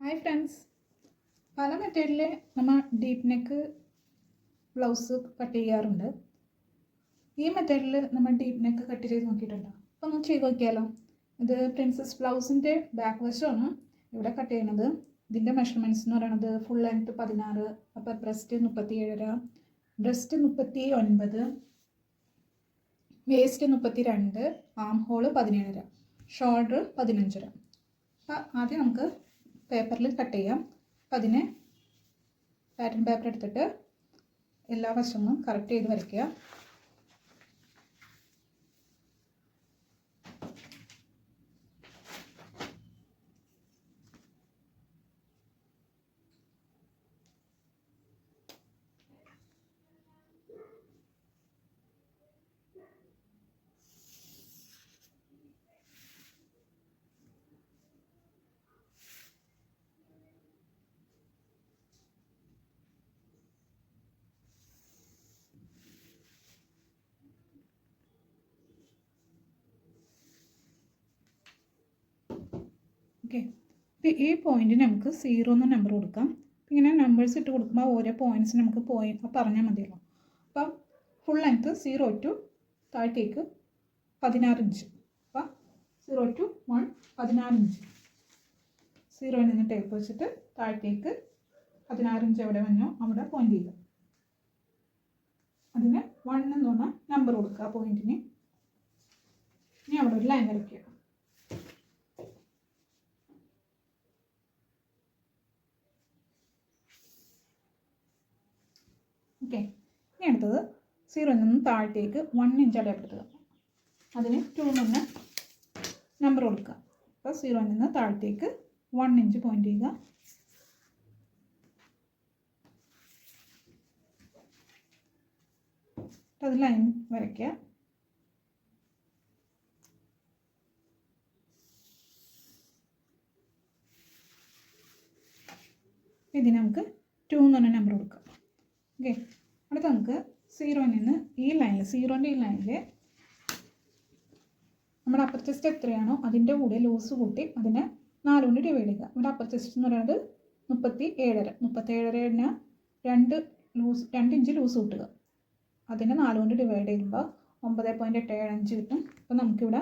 Hi friends പല മെറ്റീരിയലിൽ നമ്മൾ ഡീപ്പ് നെക്ക് ബ്ലൗസ് കട്ട് ചെയ്യാറുണ്ട്. ഈ മെറ്റീരിയലിൽ നമ്മൾ ഡീപ്പ് നെക്ക് കട്ട് ചെയ്ത് നോക്കിയിട്ടുണ്ടോ. അപ്പോൾ ഒന്ന് ചെയ്ത് നോക്കിയാലോ? ഇത് പ്രിൻസസ് ബ്ലൗസിന്റെ ബാക്ക് വശമാണ് ഇവിടെ കട്ട് ചെയ്യണത് ഇതിന്റെ മെഷർമെന്റ്സ് എന്ന് പറയുന്നത് ഫുൾ ലെങ്ത് പതിനാറ് അപ്പർ ബ്രസ്റ്റ് മുപ്പത്തി ഏഴര ബ്രസ്റ്റ് മുപ്പത്തി ഒൻപത് വേസ്റ്റ് മുപ്പത്തി രണ്ട് ആം ഹോൾ പതിനേഴര ഷോൾഡർ പതിനഞ്ചര. അപ്പോൾ ആദ്യം നമുക്ക് പേപ്പറിൽ കട്ട് ചെയ്യാം. അപ്പം അതിന് പാറ്റേൺ പേപ്പർ എടുത്തിട്ട് എല്ലാ വശങ്ങളും കറക്റ്റ് ചെയ്ത് വരയ്ക്കുക ഓക്കെ ഇപ്പോൾ ഈ പോയിന്റിന് നമുക്ക് സീറോ എന്ന നമ്പർ കൊടുക്കാം. ഇങ്ങനെ നമ്പേഴ്സ് ഇട്ട് കൊടുക്കുമ്പോൾ ഓരോ പോയിന്റ്സ് നമുക്ക് പോയി പറഞ്ഞാൽ മതിയല്ലോ. അപ്പം ഫുൾ ലെങ്ത്ത് സീറോ ടു താഴത്തേക്ക് പതിനാറ് ഇഞ്ച് അപ്പം സീറോ ടു വൺ പതിനാറ് ഇഞ്ച് സീറോയിൽ നിന്ന് ടേപ്പ് വെച്ചിട്ട് താഴത്തേക്ക് പതിനാറ് ഇഞ്ച് എവിടെ വന്നോ അവിടെ പോയിന്റ് ചെയ്യുക. അതിന് വൺ എന്ന് പറഞ്ഞാൽ നമ്പർ കൊടുക്കുക പോയിന്റിന് ഇനി അവിടെ ഒരു ലൈൻ വരയ്ക്കുക. ഓക്കെ ഇനി അടുത്തത് സീറോയിൽ നിന്ന് താഴത്തേക്ക് വൺ ഇഞ്ച് അടയാളപ്പെടുത്തുക അതിന് ടു നിന്ന് നമ്പർ കൊടുക്കുക. അപ്പോൾ സീറോയിൽ നിന്ന് താഴത്തേക്ക് വൺ ഇഞ്ച് പോയിന്റ് ചെയ്യുക. അത് ലൈൻ വരയ്ക്കുക. ഇതിന് നമുക്ക് ടു എന്ന് പറഞ്ഞ നമ്പർ കൊടുക്കാം. ഓക്കെ അടുത്ത നമുക്ക് സീറോയിൽ നിന്ന് ഈ ലൈനിൽ സീറോന്റെ ഈ ലൈനിൽ നമ്മുടെ അപ്പർ ചെസ്റ്റ് എത്രയാണോ അതിന്റെ കൂടെ ലൂസ് കൂട്ടി അതിനെ നാല് കൊണ്ട് ഡിവൈഡ് ചെയ്യുക. നമ്മുടെ അപ്പർ ചെസ്റ്റ് എന്ന് പറയുന്നത് മുപ്പത്തി ഏഴര മുപ്പത്തി ഏഴരന് രണ്ട് ലൂസ് രണ്ട് ഇഞ്ച് ലൂസ് കൂട്ടുക. അതിനെ നാല് കൊണ്ട് ഡിവൈഡ് ചെയ്യുമ്പോൾ ഒമ്പത് പോയിന്റ് എട്ട് ഏഴ് അഞ്ച് കിട്ടും. അപ്പോൾ നമുക്കിവിടെ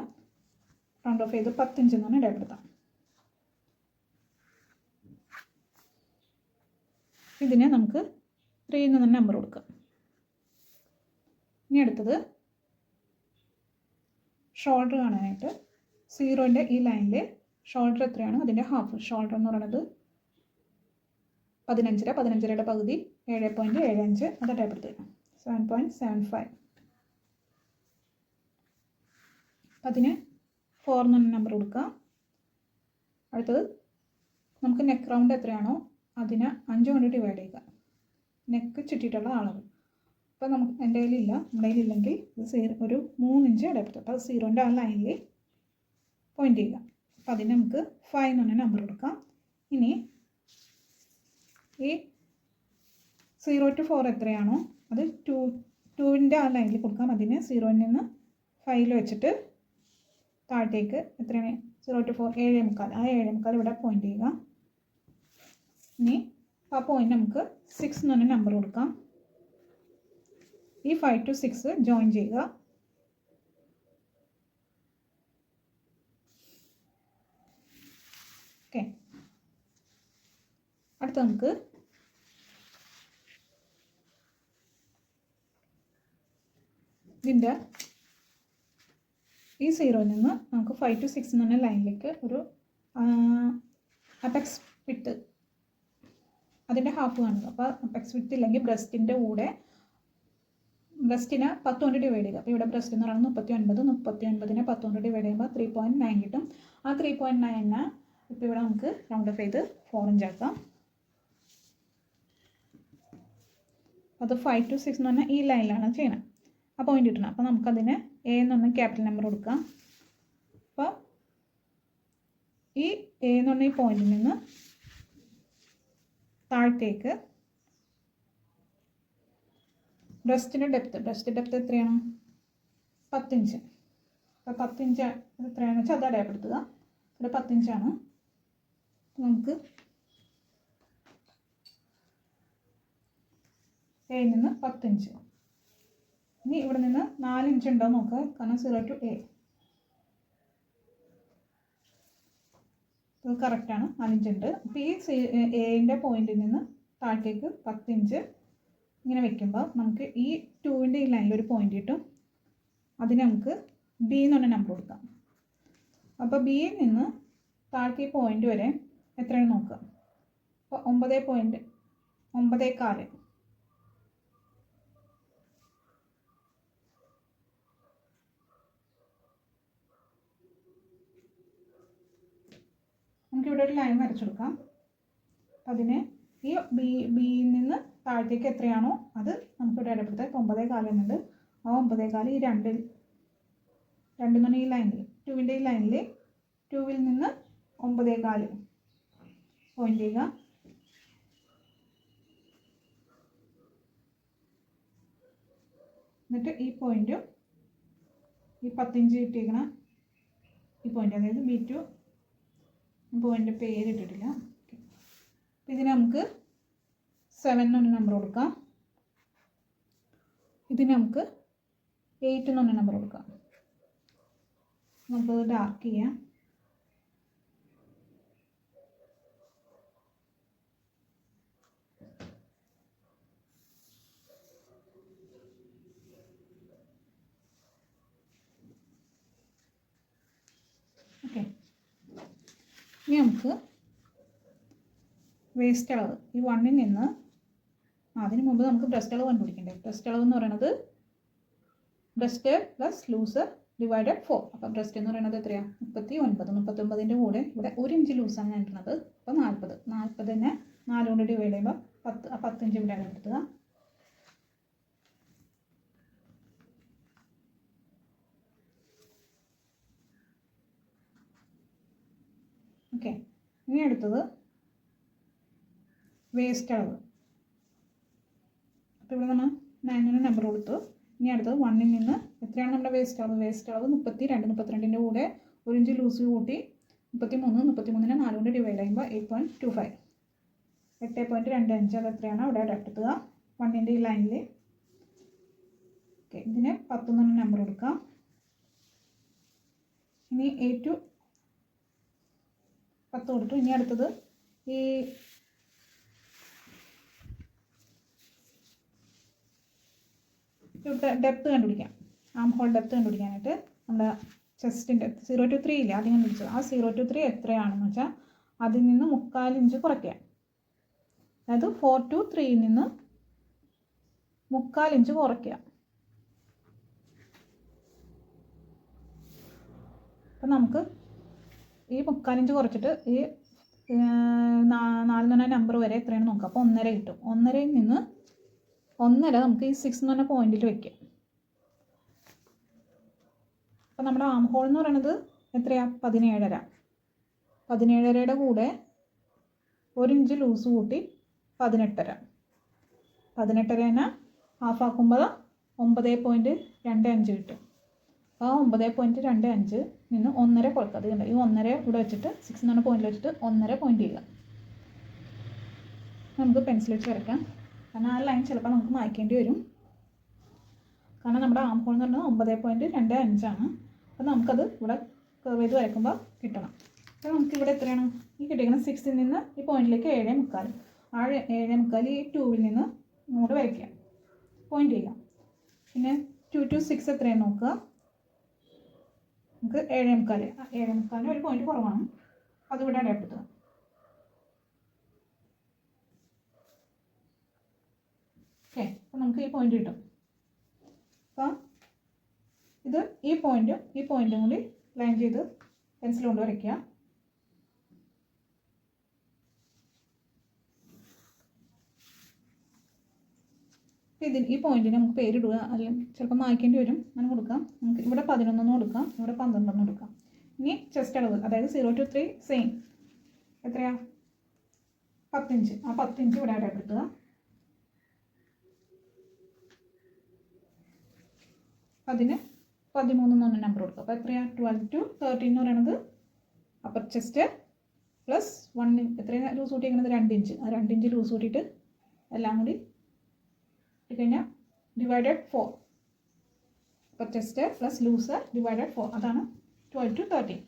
റൗണ്ട് ഓഫ് ചെയ്ത് പത്തിഞ്ച് എന്ന് പറഞ്ഞാൽ ഇടപെടുത്താം ഇതിനെ നമുക്ക് ത്രീ എന്ന് തന്നെ നമ്പർ കൊടുക്കാം. ഇനി അടുത്തത് ഷോൾഡർ കാണാനായിട്ട്. സീറോന്റെ ഈ ലൈനിൽ ഷോൾഡർ എത്രയാണ്? അതിന്റെ ഹാഫ് ഷോൾഡർ എന്ന് പറയുന്നത് പതിനഞ്ചര പതിനഞ്ചരയുടെ പകുതി ഏഴ് പോയിന്റ് ഏഴ് അഞ്ച് അത് ടൈപ്പെടുത്തുക സെവൻ പോയിന്റ് സെവൻ ഫൈവ് അതിന് ഫോർ എന്ന് പറഞ്ഞ നമ്പർ കൊടുക്കാം. അടുത്തത് നമുക്ക് നെക്ക് റൗണ്ട് എത്രയാണോ അതിനെ അഞ്ച് കൊണ്ട് ഡിവൈഡ് ചെയ്യുക. നെക്ക് ചുറ്റിയിട്ടുള്ള അളവ് അപ്പോൾ നമുക്ക് എന്റെ കയ്യിലില്ല. നമ്മുടെ കയ്യിലില്ലെങ്കിൽ ഇത് സീറോ ഒരു മൂന്നിഞ്ച് ഇടപെടുത്തും അപ്പോൾ സീറോന്റെ ആ ലൈനിൽ പോയിന്റ് ചെയ്യുക. അപ്പോൾ അതിന് നമുക്ക് ഫൈവ് എന്ന് പറഞ്ഞ നമ്പർ കൊടുക്കാം. ഇനി ഈ സീറോ ടു ഫോർ എത്രയാണോ അത് ടു ടുവിന്റെ ആ ലൈനിൽ കൊടുക്കാം. അതിന് സീറോയിൽ നിന്ന് ഫൈവിൽ വെച്ചിട്ട് താഴത്തേക്ക് എത്രയാണ്? സീറോ ടു ഫോർ ഏഴേ മുക്കാൽ. ആ ഏഴേ മുക്കാൽ ഇവിടെ പോയിന്റ് ചെയ്യുക. ഇനി ആ പോയിന്റ് നമുക്ക് സിക്സ് എന്ന് പറഞ്ഞ നമ്പർ കൊടുക്കാം. ഈ ഫൈവ് ടു സിക്സ് ജോയിൻ ചെയ്യുക. ഓക്കെ അടുത്ത നമുക്ക് ഇതിന്റെ ഈ സീറോ നിന്ന് നമുക്ക് ഫൈവ് ടു സിക്സ് എന്ന് പറഞ്ഞ ലൈനിലേക്ക് ഒരു അപെക്സ് വിട്ട് അതിന്റെ ഹാഫ് കാണുക. അപ്പോൾ അപെക്സ് വിട്ട് ഇല്ലെങ്കിൽ ബ്രസ്റ്റിന്റെ കൂടെ ബ്രസ്റ്റിനെ പത്തുകൊണ്ട് ഡിവൈഡ് ചെയ്യുക. അപ്പോൾ ഇവിടെ ബ്രസ്റ്റ് എന്ന് പറയുന്നത് മുപ്പത്തി ഒൻപത് മുപ്പത്തി ഒൻപതിനെ പത്തുകൊണ്ട് ഡിവൈഡ് ചെയ്യുമ്പോൾ ത്രീ പോയിന്റ് നയൻ കിട്ടും. ആ ത്രീ പോയിന്റ് നയനെ ഇപ്പോൾ ഇവിടെ നമുക്ക് റൗണ്ട് ഓഫ് ചെയ്ത് ഫോർ ഇഞ്ച് ആക്കാം. അത് ഫൈവ് ടു സിക്സ് എന്ന് പറഞ്ഞാൽ ഈ ലൈനിലാണ് ചെയ്യണം. ആ പോയിന്റ് കിട്ടണം. അപ്പോൾ നമുക്കതിന് എ എന്ന് പറഞ്ഞാൽ ക്യാപിറ്റൽ നമ്പർ കൊടുക്കാം. അപ്പോൾ ഈ എ എന്ന് പറഞ്ഞ ഈ പോയിന്റിൽ നിന്ന് താഴത്തേക്ക് ബ്രസ്റ്റിന് ഡെപ്ത് ബ്രസ്റ്റ് ഡെപ്ത് എത്രയാണ്? പത്തിഞ്ച്. അപ്പോൾ പത്തിഞ്ച് എത്രയാണെന്ന് വെച്ചാൽ അത് അടയാളപ്പെടുത്തുക ഇവിടെ പത്തിഞ്ചാണ്. നമുക്ക് എയിൽ നിന്ന് പത്തിഞ്ച്. ഇനി ഇവിടെ നിന്ന് നാലിഞ്ച് ഉണ്ടോ നോക്കുക കാരണം സീറോ ടു എ. ഇത് കറക്റ്റാണ് നാലിഞ്ചുണ്ട് അപ്പോൾ ഈ എന്റെ പോയിന്റിൽ നിന്ന് താഴത്തേക്ക് പത്തിഞ്ച്. ഇങ്ങനെ വെക്കുമ്പോൾ നമുക്ക് ഈ ടൂവിന്റെ ഈ ലൈനിൽ ഒരു പോയിന്റ് കിട്ടും. അതിന് നമുക്ക് ബി എന്ന് പറഞ്ഞ നമ്പർ കൊടുക്കാം. അപ്പോൾ ബിയിൽ നിന്ന് താഴത്തെ ഈ പോയിന്റ് വരെ എത്രയാണ് നോക്കുക? അപ്പോൾ ഒമ്പത് പോയിന്റ് ഒമ്പതേ കാൽ നമുക്കിവിടെ ഒരു ലൈൻ വരച്ചെടുക്കാം അതിന് ഈ ബി ബിയിൽ നിന്ന് താഴത്തേക്ക് എത്രയാണോ അത് നമുക്കിവിടെ ഇടപെടുത്താം ഇപ്പം ഒമ്പതേ കാൽ എന്നുണ്ട്. ആ ഒമ്പതേ കാൽ ഈ രണ്ടിൽ രണ്ടെന്ന് മണി ലൈനിൽ ടുവിന്റെ ഈ ലൈനിൽ ടുവിൽ നിന്ന് ഒമ്പതേ കാൽ. പോയിന്റ് ചെയ്യുക. എന്നിട്ട് ഈ പോയിന്റും ഈ പത്തിഞ്ച് കിട്ടിയേക്കണ ഈ പോയിന്റ് അതായത് ബി ടു പോയിന്റ് പേര് ഇട്ടിട്ടില്ല. അപ്പം ഇതിന് നമുക്ക് സെവൻ എന്നൊരു നമ്പർ കൊടുക്കാം. ഇതിന് നമുക്ക് എയ്റ്റ് എന്നൊരു നമ്പർ കൊടുക്കാം. നമുക്ക് ഡാർക്ക് ചെയ്യാം. ഓക്കെ ഇനി നമുക്ക് വേസ്റ്റ് അളവ്. ഈ വണ്ണിൽ നിന്ന് അതിന് മുമ്പ് നമുക്ക് ബ്രസ്റ്റ് അളവ് കണ്ടുപിടിക്കണ്ടേ? ബ്രസ്റ്റ് അളവ് എന്ന് പറയുന്നത് breast plus loose divided four അപ്പം ബ്രസ്റ്റ് എന്ന് പറയുന്നത് എത്രയാണ് മുപ്പത്തി ഒൻപത് മുപ്പത്തൊമ്പതിന്റെ കൂടെ ഇവിടെ ഒരു ഇഞ്ച് ലൂസാണ് ഞാൻ ഇടുന്നത് അപ്പോൾ നാൽപ്പത് നാൽപ്പതിനെ നാല് കൊണ്ട് ഡിവൈഡ് ചെയ്യുമ്പോൾ പത്ത് ആ പത്തിഞ്ച് ഇവിടെയാണ് എടുത്തത് ഓക്കെ ഇനി അടുത്തത് വേസ്റ്റ് അളവ് അപ്പോൾ ഇവിടെ നമ്മൾ നയനിന് നമ്പർ കൊടുത്തു. ഇനി അടുത്തത് വണ്ണിൽ നിന്ന് എത്രയാണ് നമ്മുടെ വേസ്റ്റ് അളവ്? വേസ്റ്റ് അളവ് മുപ്പത്തി രണ്ട് മുപ്പത്തിരണ്ടിന്റെ കൂടെ ഒരു ഇഞ്ച് ലൂസ് കൂട്ടി മുപ്പത്തി മൂന്ന് മുപ്പത്തി മൂന്നിനെ നാല് കൊണ്ട് ഡിവൈഡ് ചെയ്യുമ്പോൾ എയ്റ്റ് പോയിന്റ് ടു ഫൈവ് എട്ട് പോയിന്റ് രണ്ട് അഞ്ച് അത് എത്രയാണ്? അവിടെ അടപ്പെടുത്തുക വണ്ണിന്റെ ഈ ലൈനിൽ ഓക്കെ ഇതിന് പത്തൊന്നു നമ്പർ കൊടുക്കാം. ഇനി എയ്റ്റ് പത്ത് കൊടുത്തു. ഇനി അടുത്തത് ഈ ഇവിടുത്തെ ഡെപ്ത് കണ്ടുപിടിക്കാം. ആം ഹോൾ ഡെപ്ത് കണ്ടുപിടിക്കാനായിട്ട് നമ്മുടെ ചെസ്റ്റിന്റെ സീറോ ടു ത്രീ ഇല്ലേ? ആദ്യം കണ്ടുപിടിച്ചത്. ആ സീറോ ടു ത്രീ എത്രയാണെന്ന് വെച്ചാൽ അതിൽ നിന്ന് മുക്കാൽ ഇഞ്ച് കുറയ്ക്കുക. അതായത് ഫോർ ടു ത്രീയിൽ നിന്ന് മുക്കാൽ ഇഞ്ച് കുറയ്ക്കുക. അപ്പം നമുക്ക് ഈ മുക്കാലിഞ്ച് കുറച്ചിട്ട് ഈ നാലെന്ന് പറഞ്ഞ നമ്പർ വരെ എത്രയാണ് നോക്കുക അപ്പോൾ ഒന്നര കിട്ടും. ഒന്നരയിൽ നിന്ന് ഒന്നര നമുക്ക് ഈ സിക്സ് എന്ന് പറഞ്ഞ പോയിന്റിൽ വെക്കാം. അപ്പോൾ നമ്മുടെ ആം ഹോൾ എന്ന് പറയുന്നത് എത്രയാണ് പതിനേഴര. പതിനേഴരയുടെ കൂടെ ഒരു ഇഞ്ച് ലൂസ് കൂട്ടി പതിനെട്ടര. പതിനെട്ടരേനെ ഹാഫ് ആക്കുമ്പോൾ ഒമ്പത് പോയിന്റ് രണ്ട് അഞ്ച് കിട്ടും. ആ ഒമ്പത് പോയിന്റ് രണ്ട് അഞ്ച് നിന്ന് ഒന്നര കൊടുക്കുക അത് കണ്ടോ? ഈ ഒന്നര ഇവിടെ വെച്ചിട്ട് സിക്സ് എന്ന് പറഞ്ഞ പോയിന്റിൽ വെച്ചിട്ട് ഒന്നര പോയിന്റ് ചെയ്യുക. നമുക്ക് പെൻസിൽ വെച്ച് വരയ്ക്കാം. കാരണം ആ ലൈൻ ചിലപ്പോൾ നമുക്ക് മായ്ക്കേണ്ടി വരും. കാരണം നമ്മുടെ ആം ഹോൾ എന്ന് പറഞ്ഞാൽ ഒമ്പത് പോയിന്റ് രണ്ട് അഞ്ചാണ്. അപ്പോൾ നമുക്കത് ഇവിടെ കർവ് ചെയ്ത് വരയ്ക്കുമ്പോൾ കിട്ടണം. അപ്പോൾ നമുക്ക് ഇവിടെ എത്രയാണ്? ഈ കിട്ടിയിരിക്കുന്ന സിക്സിൽ നിന്ന് ഈ പോയിന്റിലേക്ക് ഏഴേ മുക്കാൽ. ആ ഏഴേ മുക്കാൽ ഈ ടൂവിൽ നിന്ന് ഇങ്ങോട്ട് വരയ്ക്കുക. പോയിന്റ് ചെയ്യുക. പിന്നെ ടു ടു സിക്സ് എത്രയാണ് നോക്കുക. നമുക്ക് ഏഴേ മുക്കാൽ ഏഴേ മുക്കാലിന് ഒരു പോയിന്റ് കുറവാണ്. അതിവിടെ ഇവിടെ അടയാളപ്പെടുത്തുക ഓക്കെ അപ്പോൾ നമുക്ക് ഈ പോയിന്റ് കിട്ടും. അപ്പോൾ ഇത് ഈ പോയിന്റും ഈ പോയിന്റും കൂടി ലൈൻ ചെയ്ത് പെൻസിൽ കൊണ്ട് വരയ്ക്കുക. ഇതിന് ഈ പോയിന്റിന് നമുക്ക് പേരിടുക അല്ലെങ്കിൽ ചിലപ്പോൾ മായ്ക്കേണ്ടി വരും. അങ്ങനെ കൊടുക്കാം. നമുക്ക് ഇവിടെ പതിനൊന്നെന്ന് കൊടുക്കാം ഇവിടെ പന്ത്രണ്ടെന്ന് കൊടുക്കാം. ഇനി ചെസ്റ്റ് അളവ് അതായത് സീറോ ടു ത്രീ സെയിം എത്രയാ? പത്തിഞ്ച്. ആ പത്തിഞ്ച് ഇവിടെ അടയാളപ്പെടുത്തുക അതിന് പതിമൂന്ന് എന്ന് പറഞ്ഞ നമ്പർ കൊടുക്കുക അപ്പോൾ എത്രയാണ് ട്വൽവ് ടു തേർട്ടീൻ എന്ന് പറയുന്നത് അപ്പർ ചെസ്റ്റ് പ്ലസ് വൺ എത്രയാണ് ലൂസ് കൂട്ടിയിരിക്കുന്നത് രണ്ട് ഇഞ്ച് ആ രണ്ട് ഇഞ്ച് ലൂസ് കൂട്ടിയിട്ട് എല്ലാം കൂടി ഇട്ടുകഴിഞ്ഞാൽ divided four upper chest plus loose divided four അതാണ് twelve to thirteen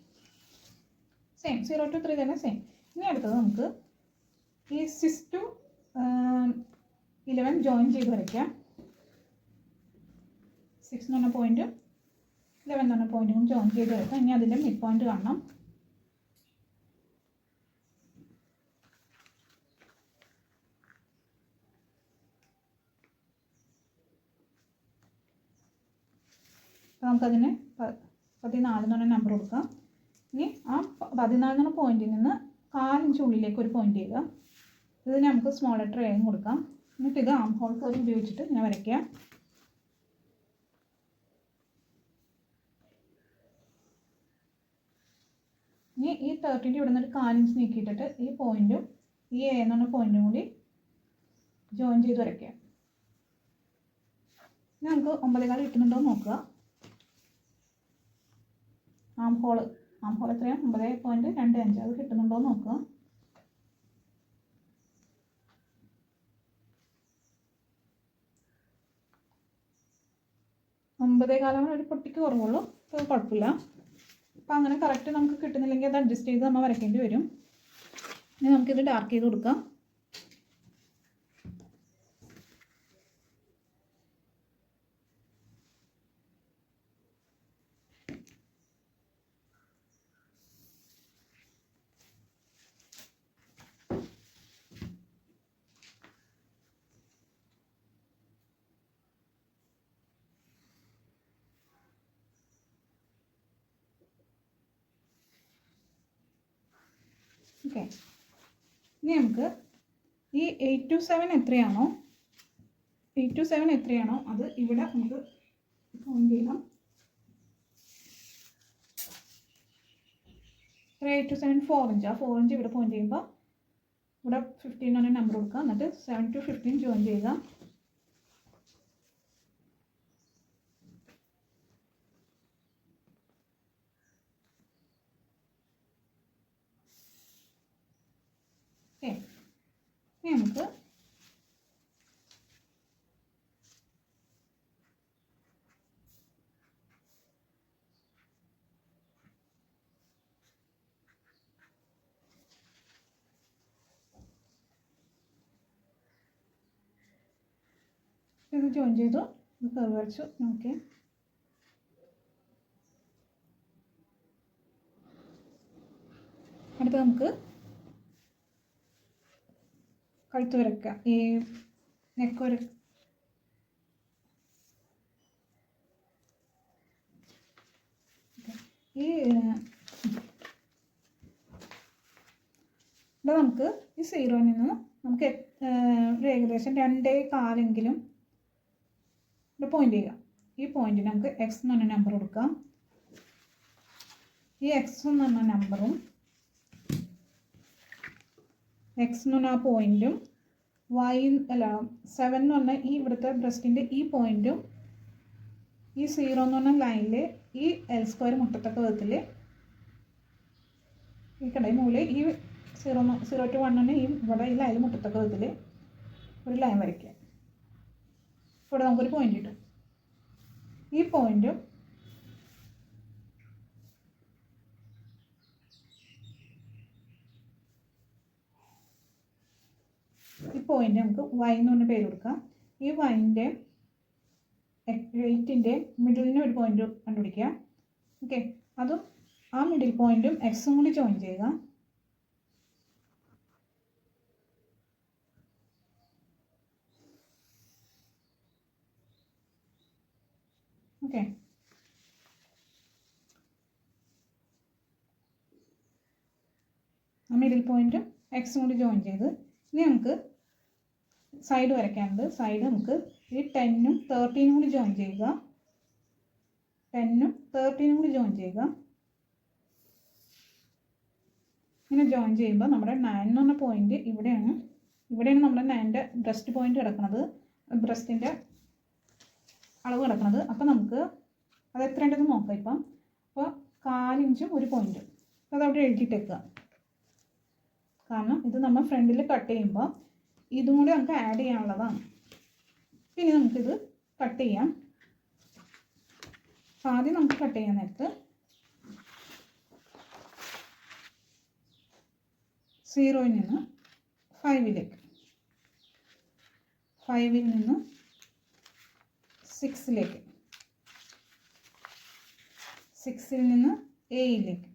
same zero to three തന്നെ സെയിം ഇനി അടുത്തത് നമുക്ക് ഈ സിക്സ് ടു ഇലവൻ ജോയിൻ ചെയ്ത് വരയ്ക്കാം. സിക്സ് എന്ന് പറഞ്ഞ പോയിന്റും ഇലവൻ എന്ന് പറഞ്ഞ പോയിന്റും ജോയിൻ ചെയ്ത് വരയ്ക്കാം ഇനി അതിന്റെ മിഡ് പോയിന്റ് കാണണം. അപ്പോൾ നമുക്കതിന് പതിനാല് എന്ന് പറഞ്ഞ നമ്പർ കൊടുക്കാം. ഇനി ആ പതിനാല് എന്ന് പറഞ്ഞ പോയിന്റിൽ നിന്ന് കാലിഞ്ച് ഉള്ളിലേക്ക് ഒരു പോയിന്റ് ചെയ്യുക. ഇതിന് നമുക്ക് സ്മോൾ ലെറ്റർ എയും കൊടുക്കാം. എന്നിട്ട് ഇത് ആം ഹോൾ ഫോർ ഉപയോഗിച്ചിട്ട് ഇങ്ങനെ വരയ്ക്കാം ഇനി ഈ തേർട്ടിന്റെ ഇവിടെ നിന്ന് ഒരു കാലിഞ്ച് നീക്കിയിട്ടിട്ട് ഈ പോയിന്റും ഈ എ എന്ന് പറഞ്ഞ പോയിന്റും കൂടി ജോയിൻ ചെയ്ത് വരയ്ക്കുക. ഇനി നമുക്ക് ഒമ്പതേകാൽ കിട്ടുന്നുണ്ടോ നോക്കുക. ആം ഹോൾ ആം ഹോൾ എത്രയാണ് ഒമ്പത് പോയിന്റ് രണ്ട് അഞ്ച്. അത് കിട്ടുന്നുണ്ടോ നോക്കുക. ഒമ്പതേ കാലം ഒരു പൊട്ടിക്ക് കുറവുള്ളൂ. കുഴപ്പമില്ല. അപ്പോൾ അങ്ങനെ കറക്റ്റ് നമുക്ക് കിട്ടുന്നില്ലെങ്കിൽ അത് അഡ്ജസ്റ്റ് ചെയ്ത് നമ്മൾ വരയ്ക്കേണ്ടി വരും. ഇനി നമുക്കിത് ഡാർക്ക് ചെയ്ത് കൊടുക്കാം. ഓക്കെ ഇനി നമുക്ക് ഈ എയ്റ്റ് ടു സെവൻ എത്രയാണോ? എയ്റ്റ് ടു സെവൻ എത്രയാണോ? അത് ഇവിടെ നമുക്ക് കൗണ്ട് ചെയ്യണം eight to seven four inch ആ ഫോർ ഇഞ്ച് ഇവിടെ പോയിന്റ് ചെയ്യുമ്പോൾ ഇവിടെ ഫിഫ്റ്റീൻ ആണ് നമ്പർ കൊടുക്കുക എന്നിട്ട് സെവൻ ടു ഫിഫ്റ്റീൻ ജോയിൻ ചെയ്യുക ഓക്കെ ഇനി നമുക്ക് ഇത് ജോയിൻ ചെയ്തു. ഇത് കർവ് വരച്ചു. ഓക്കെ നമുക്ക് കഴുത്ത് വരക്കുക ഈ നെക്ക് വര ഈ ഇവിടെ നമുക്ക് ഈ സീറോയിൽ നിന്ന് നമുക്ക് ഒരു ഏകദേശം രണ്ടേ കാലെങ്കിലും ഇവിടെ പോയിന്റ് ചെയ്യുക. ഈ പോയിന്റ് നമുക്ക് എക്സ് എന്ന് പറഞ്ഞ നമ്പർ കൊടുക്കാം. ഈ എക്സ് എന്ന് പറഞ്ഞ നമ്പറും എക്സ് എന്ന് പറഞ്ഞ ആ പോയിന്റും വൈ അല്ല സെവൻ എന്ന് പറഞ്ഞാൽ ഈ ഇവിടുത്തെ ബ്രസ്റ്റിന്റെ ഈ പോയിന്റും ഈ സീറോ എന്ന് പറഞ്ഞ ലൈനിൽ ഈ എൽ സ്ക്വയർ മുട്ടത്തക്ക വിധത്തിൽ ഈ കടയിൽ മുകളിൽ ഈ സീറോ സീറോ ടു വണ്ണിന് ഈ ഇവിടെ ഈ ലൈനിൽ മുട്ടത്തക്ക വിധത്തിൽ ഒരു ലൈൻ വരയ്ക്കുക. ഇവിടെ നമുക്കൊരു പോയിന്റ് കിട്ടും. ഈ പോയിന്റും ഈ പോയിന്റ് നമുക്ക് വൈ എന്ന് പറഞ്ഞ പേര് കൊടുക്കാം. ഈ വൈന്റെ എയ്റ്റിന്റെ മിഡിലിന് ഒരു പോയിന്റ് കണ്ടുപിടിക്കുക. ഓക്കെ അതും ആ മിഡിൽ പോയിന്റും എക്സും കൂടി ജോയിൻ ചെയ്യുക. ഓക്കെ ആ മിഡിൽ പോയിന്റും എക്സും കൂടി ജോയിൻ ചെയ്ത് ഇനി നമുക്ക് സൈഡ് വരയ്ക്കാനുണ്ട്. സൈഡ് നമുക്ക് ഈ ടെന്നും തേർട്ടീനും കൂടി ജോയിൻ ചെയ്യുക. ടെന്നും തേർട്ടീനും കൂടി ജോയിൻ ചെയ്യുക. ഇങ്ങനെ ജോയിൻ ചെയ്യുമ്പോൾ നമ്മുടെ നയൻ എന്ന് പറഞ്ഞ പോയിന്റ് ഇവിടെയാണ്. ഇവിടെയാണ് നമ്മുടെ നയന്റെ ബ്രസ്റ്റ് പോയിന്റ് കിടക്കുന്നത്. ബ്രസ്റ്റിന്റെ അളവ് കിടക്കുന്നത്. അപ്പോൾ നമുക്ക് അത് എത്ര ഉണ്ടെന്ന് നോക്കാം ഇപ്പം. അപ്പോൾ കാലിഞ്ചും ഒരു പോയിന്റും അത് അവിടെ എഴുതിയിട്ടേക്കുക കാരണം ഇത് നമ്മൾ ഫ്രണ്ടിൽ കട്ട് ചെയ്യുമ്പോൾ ഇതും കൂടി നമുക്ക് ആഡ് ചെയ്യാനുള്ളതാണ്. പിന്നെ നമുക്കിത് കട്ട് ചെയ്യാം. ആദ്യം നമുക്ക് കട്ട് ചെയ്യാൻ നേരത്ത്. സീറോയിൽ നിന്ന് ഫൈവിലേക്ക് ഫൈവിൽ നിന്ന് സിക്സിലേക്ക് സിക്സിൽ നിന്ന് എയിലേക്ക്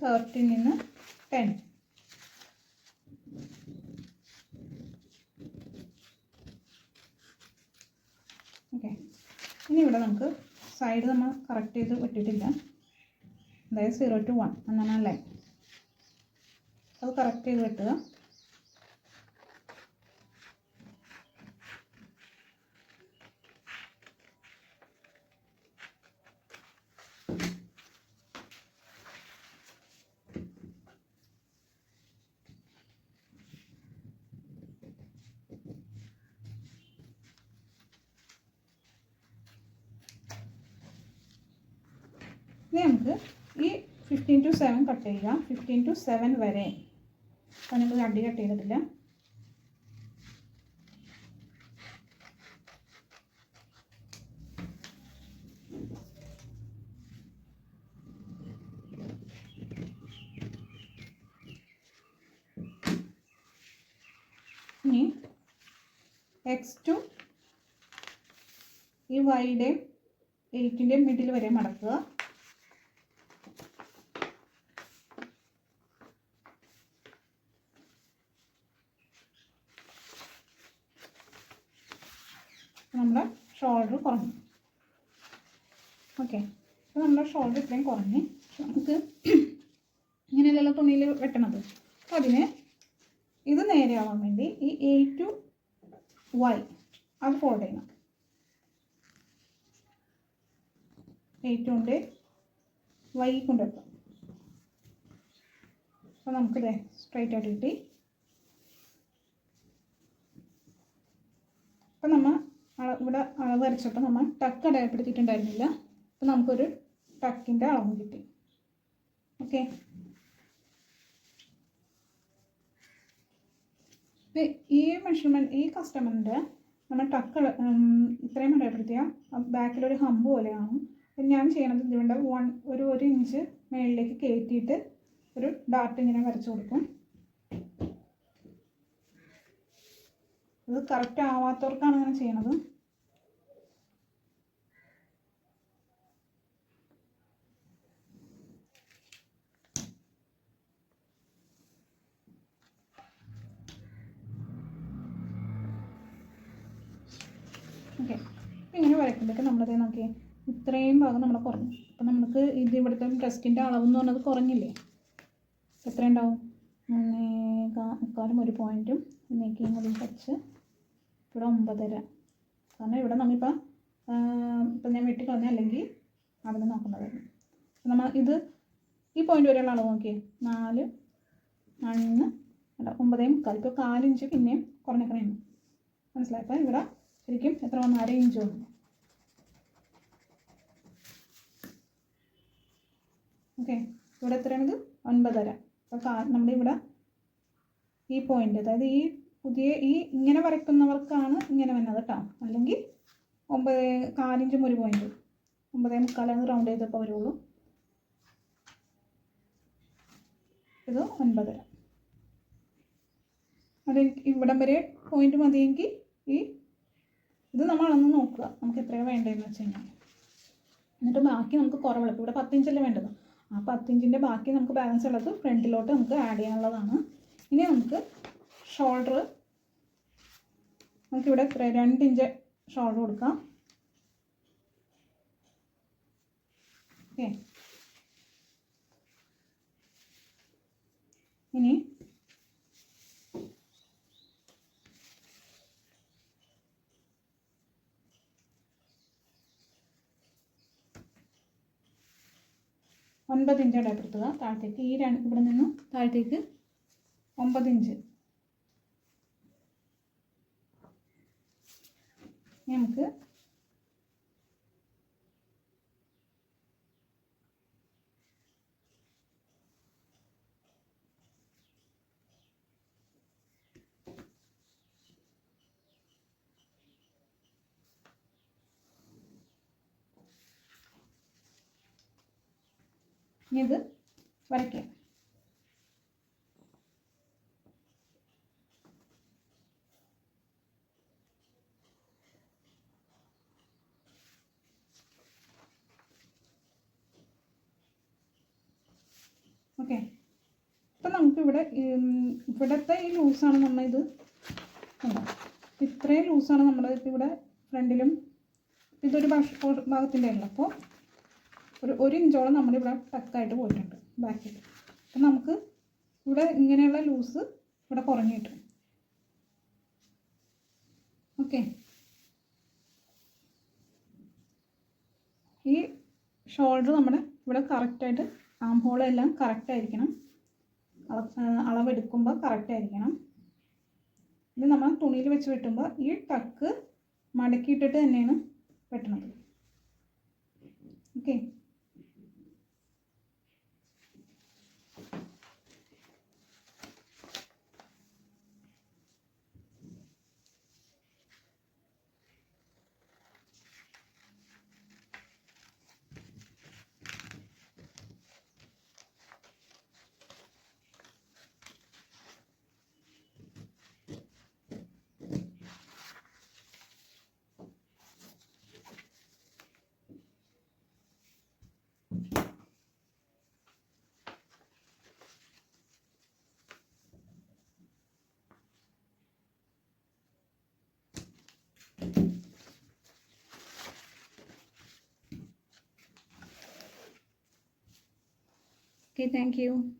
തേർട്ടിൽ നിന്ന് ടെൻ ഓക്കെ ഇവിടെ നമുക്ക് സൈഡ് നമ്മൾ കറക്റ്റ് ചെയ്ത് വിട്ടിട്ടില്ല. അതായത് സീറോ ടു വൺ അങ്ങനെ അല്ലേ അത് കറക്റ്റ് ചെയ്ത് വെട്ടുക. ഇനി നമുക്ക് ഈ ഫിഫ്റ്റീൻ ടു സെവൻ കട്ട് ചെയ്യുക ഫിഫ്റ്റീൻ ടു സെവൻ വരെ. അപ്പോൾ നമ്മൾ അടി കട്ട് ചെയ്തിട്ടില്ല. എക്സ് ടു ഈ വൈയുടെയും എയ്റ്റിന്റെയും മിഡിൽ വരെ മടക്കുക നമ്മുടെ ഷോൾഡർ കുറഞ്ഞു ഓക്കെ അപ്പോൾ നമ്മുടെ ഷോൾഡർ ഇത്രയും കുറഞ്ഞ് നമുക്ക് ഇങ്ങനെയല്ലല്ലോ തുണിയിൽ വെട്ടണത് അപ്പോൾ അതിന് ഇത് നേരെയാവാൻ വേണ്ടി ഈ എ ടു വൈ അത് ഫോൾഡ് ചെയ്യണം. എ കൊണ്ട് വൈ കൊണ്ട് വെക്കാം. അപ്പോൾ നമുക്കിത് സ്ട്രൈറ്റ് ആയിട്ട് കിട്ടി. അപ്പം നമ്മൾ ഇവിടെ അളവ് വരച്ചപ്പോൾ നമ്മൾ ടക്ക് അടയാളപ്പെടുത്തിയിട്ടുണ്ടായിരുന്നില്ല. അപ്പം നമുക്കൊരു ടക്കിന്റെ അളവ് കിട്ടി. ഓക്കെ ഈ മെഷർമെന്റ് ഈ കസ്റ്റമറിന്റെ നമ്മൾ ടക്ക് ഇത്രയും അടയാളപ്പെടുത്തിയ ബാക്കിലൊരു ഹമ്പ് പോലെ കാണും. ഞാൻ ചെയ്യണത് ഇതിവിടെ വൺ ഒരു ഒരു ഇഞ്ച് മേളിലേക്ക് കയറ്റിയിട്ട് ഒരു ഡാർട്ട് ഇങ്ങനെ വരച്ചു കൊടുക്കും. ഇത് കറക്റ്റ് ആവാത്തവർക്കാണ് ഇങ്ങനെ ചെയ്യണത്. ഓക്കെ. ഇങ്ങനെ വരയ്ക്കുമ്പോഴേക്ക് നമ്മളത് നോക്കി ഇത്രയും ഭാഗം നമ്മൾ കുറഞ്ഞു. അപ്പം നമുക്ക് ഇത് ഇവിടുത്തെ ഡ്രസ്റ്റിന്റെ അളവ് എന്ന് പറഞ്ഞത് കുറഞ്ഞില്ലേ? എത്ര ഉണ്ടാവും? മുക്കാലും ഒരു പോയിന്റും ഒന്നേക്കും കൂടി കുറച്ച്. ഇവിടെ ഒമ്പതര. കാരണം ഇവിടെ നമ്മളിപ്പോൾ ഇപ്പം ഞാൻ വെട്ടി കളഞ്ഞ അല്ലെങ്കിൽ അവിടെ നോക്കേണ്ടതായിരുന്നു നമ്മൾ ഇത് ഈ പോയിന്റ് വരെയുള്ള അളവ് നോക്കിയേ. നാല് അണ്ണ് ഒമ്പതേ മുക്കാൽ. ഇപ്പോൾ കാലിഞ്ച് പിന്നെയും കുറഞ്ഞേക്കണേന്ന്. മനസ്സിലായപ്പോൾ ഇവിടെ ശരിക്കും എത്ര വന്ന് അര ഇഞ്ച് വന്നു? ഓക്കെ ഇവിടെ എത്രയാണിത്? ഒൻപതര. അപ്പോൾ നമ്മുടെ ഇവിടെ ഈ പോയിന്റ് അതായത് ഈ പുതിയ ഈ ഇങ്ങനെ വരയ്ക്കുന്നവർക്കാണ് ഇങ്ങനെ വന്നത് കേട്ടോ അല്ലെങ്കിൽ ഒമ്പത് കാലിഞ്ചും ഒരു പോയിന്റ് ഒമ്പതേ മുക്കാലാണ് റൗണ്ട് ചെയ്തപ്പോൾ വരുള്ളൂ. ഇത് ഒൻപതര. അത് ഇവിടം വരെ പോയിന്റ് മതിയെങ്കിൽ ഈ ഇത് നമ്മൾ അളന്ന് നോക്കുക. നമുക്ക് എത്രയാണ് വേണ്ടതെന്ന് വെച്ച് കഴിഞ്ഞാൽ. എന്നിട്ട് ബാക്കി നമുക്ക് കുറവുള്ള ഇവിടെ പത്തിഞ്ചല്ലേ വേണ്ടത്. ആ പത്തിഞ്ചിന്റെ ബാക്കി നമുക്ക് ബാലൻസ് ഉള്ളത് ഫ്രണ്ടിലോട്ട് നമുക്ക് ആഡ് ചെയ്യാനുള്ളതാണ്. ഇനി നമുക്ക് ഷോൾഡർ നമുക്കിവിടെ എത്ര രണ്ട് ഇഞ്ച് ഷോൾഡർ കൊടുക്കാം. ഓക്കെ ഒൻപത് ഇഞ്ച് ഇടപെടുത്തുക താഴത്തേക്ക് ഈ രണ്ട് ഇവിടെ നിന്നും താഴത്തേക്ക് ഒമ്പത് ഇഞ്ച്. നമുക്ക് ഇനി ഇത് വരയ്ക്കാം. ഓക്കെ. അപ്പം നമുക്കിവിടെ ഇവിടുത്തെ ഈ ലൂസാണ് നമ്മൾ ഇത് ഇത്രയും ലൂസാണ് നമ്മുടെ ഇപ്പം ഇവിടെ ഫ്രണ്ടിലും ഇതൊരു ഭാഷ ഭാഗത്തിന്റെ ഉള്ളു അപ്പോൾ ഒരു ഒരു ഇഞ്ചോളം നമ്മളിവിടെ ടക്കായിട്ട് പോയിട്ടുണ്ട്. ബാക്കിൽ അപ്പം നമുക്ക് ഇവിടെ ഇങ്ങനെയുള്ള ലൂസ് ഇവിടെ കുറഞ്ഞു കിട്ടും ഓക്കെ. ഈ ഷോൾഡർ നമ്മുടെ ഇവിടെ കറക്റ്റായിട്ട് ആം ഹോളെല്ലാം കറക്റ്റായിരിക്കണം. അളവെടുക്കുമ്പോൾ കറക്റ്റായിരിക്കണം. ഇത് നമ്മൾ തുണിയിൽ വെച്ച് വെട്ടുമ്പോൾ ഈ ടക്ക് മടക്കിയിട്ടിട്ട് തന്നെയാണ് വെട്ടണത്. ഓക്കെ. Okay, thank you.